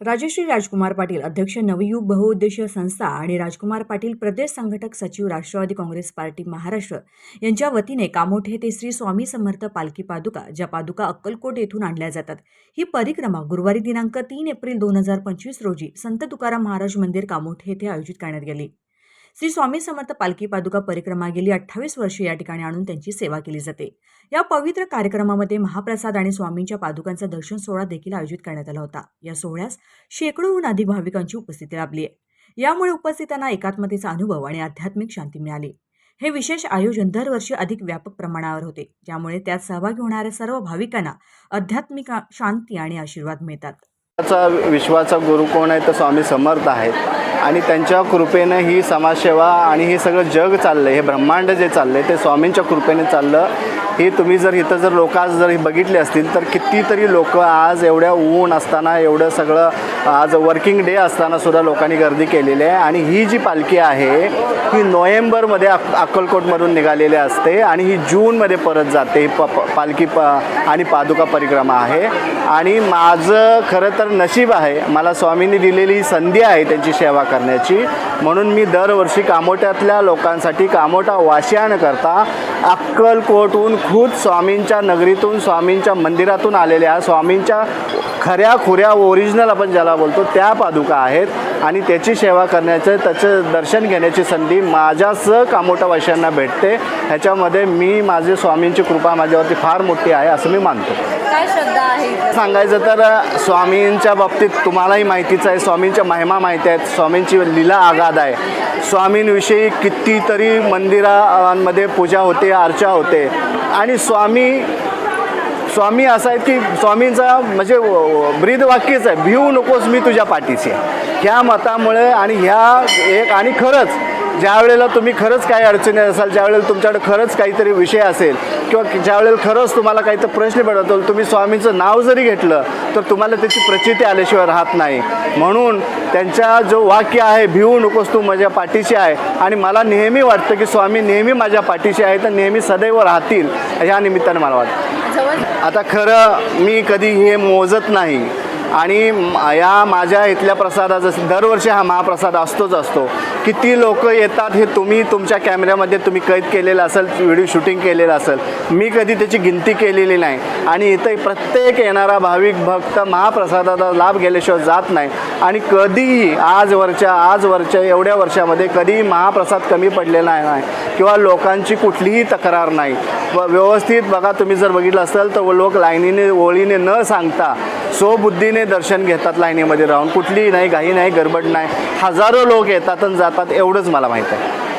राजश्री राजकुमार पाटील अध्यक्ष नवयुग बहुउद्देशीय संस्था आणि राजकुमार पाटील प्रदेश संघटक सचिव राष्ट्रवादी काँग्रेस पार्टी महाराष्ट्र यांच्या वतीने कामोठे ते श्री स्वामी समर्थ पालखी पादुका ज्या पादुका अक्कलकोट येथून आणल्या जातात. ही परिक्रमा गुरुवारी दिनांक तीन एप्रिल दोन हजार पंचवीस रोजी संत तुकाराम महाराज मंदिर कामोठे येथे आयोजित करण्यात गेली. श्री स्वामी समर्थ पालखी पादुका परिक्रमा गेली अठ्ठावीस वर्षे या ठिकाणी आणून त्यांची सेवा केली जाते. या पवित्र कार्यक्रमामध्ये महाप्रसाद आणि स्वामींच्या पादुकांचा दर्शन सोहळा देखील आयोजित करण्यात आला होता. या सोहळ्यास शेकडोहून अधिक भाविकांची उपस्थिती लाभली आहे. यामुळे उपस्थितांना एकात्मतेचा अनुभव आणि आध्यात्मिक शांती मिळाली. हे विशेष आयोजन दरवर्षी अधिक व्यापक प्रमाणावर होते. ज्यामुळे त्यात सहभागी होणाऱ्या सर्व भाविकांना आध्यात्मिक शांती आणि आशीर्वाद मिळतात. विश्वाचा गुरु कोण आहे? तर स्वामी समर्थ आहेत. आणि त्यांच्या कृपेनं ही समाजसेवा आणि हे सगळं जग चाललं आहे हे ब्रह्मांड जे चाललं आहे ते स्वामींच्या कृपेने चाललं. हे तुम्ही जर इथं जर लोक आज जर बघितले असतील तर कितीतरी लोक आज एवढ्या ऊन असताना एवढं सगळं आज वर्किंग डे असताना सुद्धा लोकांनी गर्दी केलेली आहे आणि ही जी पालखी आहे ही नोव्हेंबरमध्ये अक अक्कलकोटमधून निघालेली असते आणि ही जूनमध्ये परत जाते. ही प पालखी प आणि पादुका परिक्रमा आहे. आणि माझं खरं तर नशीब आहे मला स्वामींनी दिलेली ही संधी आहे त्यांची सेवा करण्याची. म्हणून मी दरवर्षी कामोट्यातल्या लोकांसाठी कामोटा वाशियानकरता अक्कलकोटहून खुद स्वामींच्या नगरीतून स्वामींच्या मंदिरातून आलेल्या स्वामींच्या खऱ्या खुऱ्या ओरिजिनल आपण ज्याला बोलतो त्या पादुका आहेत आणि त्याची सेवा करण्याचं त्याचं दर्शन घेण्याची संधी माझ्यासह कामोटावासियांना भेटते. ह्याच्यामध्ये मी माझे स्वामींची कृपा माझ्यावरती फार मोठी आहे असं मी मानतो. सांगायचं तर स्वामींच्या बाबतीत तुम्हालाही माहितीच आहे स्वामींच्या महिमा माहिती आहेत स्वामींची लीला आगाध आहे. स्वामींविषयी कितीतरी मंदिरांमध्ये पूजा होते अर्चा होते. आणि स्वामी स्वामी असं आहे की स्वामींचा म्हणजे ब्रीद वाक्यच आहे भिवू नकोस मी तुझ्या पाठीशी. आहे ह्या मतामुळे आणि ह्या एक आणि खरंच ज्या वेळेला तुम्ही खरंच काही अडचणी असाल ज्या वेळेला तुमच्याकडे खरंच काहीतरी विषय असेल किंवा ज्या वेळेला खरंच तुम्हाला काहीतरी प्रश्न पडतो तुम्ही स्वामींचं नाव जरी घेतलं तर तुम्हाला त्याची प्रचिती आल्याशिवाय राहत नाही. म्हणून त्यांच्या जो वाक्य आहे भिवू नकोस तू माझ्या पाठीशी आहे आणि मला नेहमी वाटतं की स्वामी नेहमी माझ्या पाठीशी आहे तर नेहमी सदैव राहतील ह्या निमित्ताने मला वाटतं. जवळ आता खरं मी कधी हे मोजत नाही. आणि या माझ्या इथल्या प्रसादाचं दरवर्षी हा महाप्रसाद असतोच असतो. किती लोक येतात हे तुम्ही तुमच्या कॅमेऱ्यामध्ये तुम्ही कैद केलेलं असेल व्हिडिओ शूटिंग केलेलं असेल मी कधी त्याची गिनती केलेली नाही. आणि इथं प्रत्येक येणारा भाविक भक्त महाप्रसादाचा लाभ गेल्याशिवाय जात नाही. आणि कधीही आजवरच्या आजवरच्या एवढ्या वर्षामध्ये कधीही महाप्रसाद कमी पडलेला नाही किंवा लोकांची कुठलीही तक्रार नाही. व व्यवस्थित बघा तुम्ही जर बघितलं असेल तर लोक लाईनीने ओळीने न सांगता स्वबुद्धीने दर्शन घेतात लाईनीमध्ये राहून. कुठलीही नाही घाई नाही गडबड नाही. हजारो लोक येतात आणि जातात एवढंच मला माहीत आहे.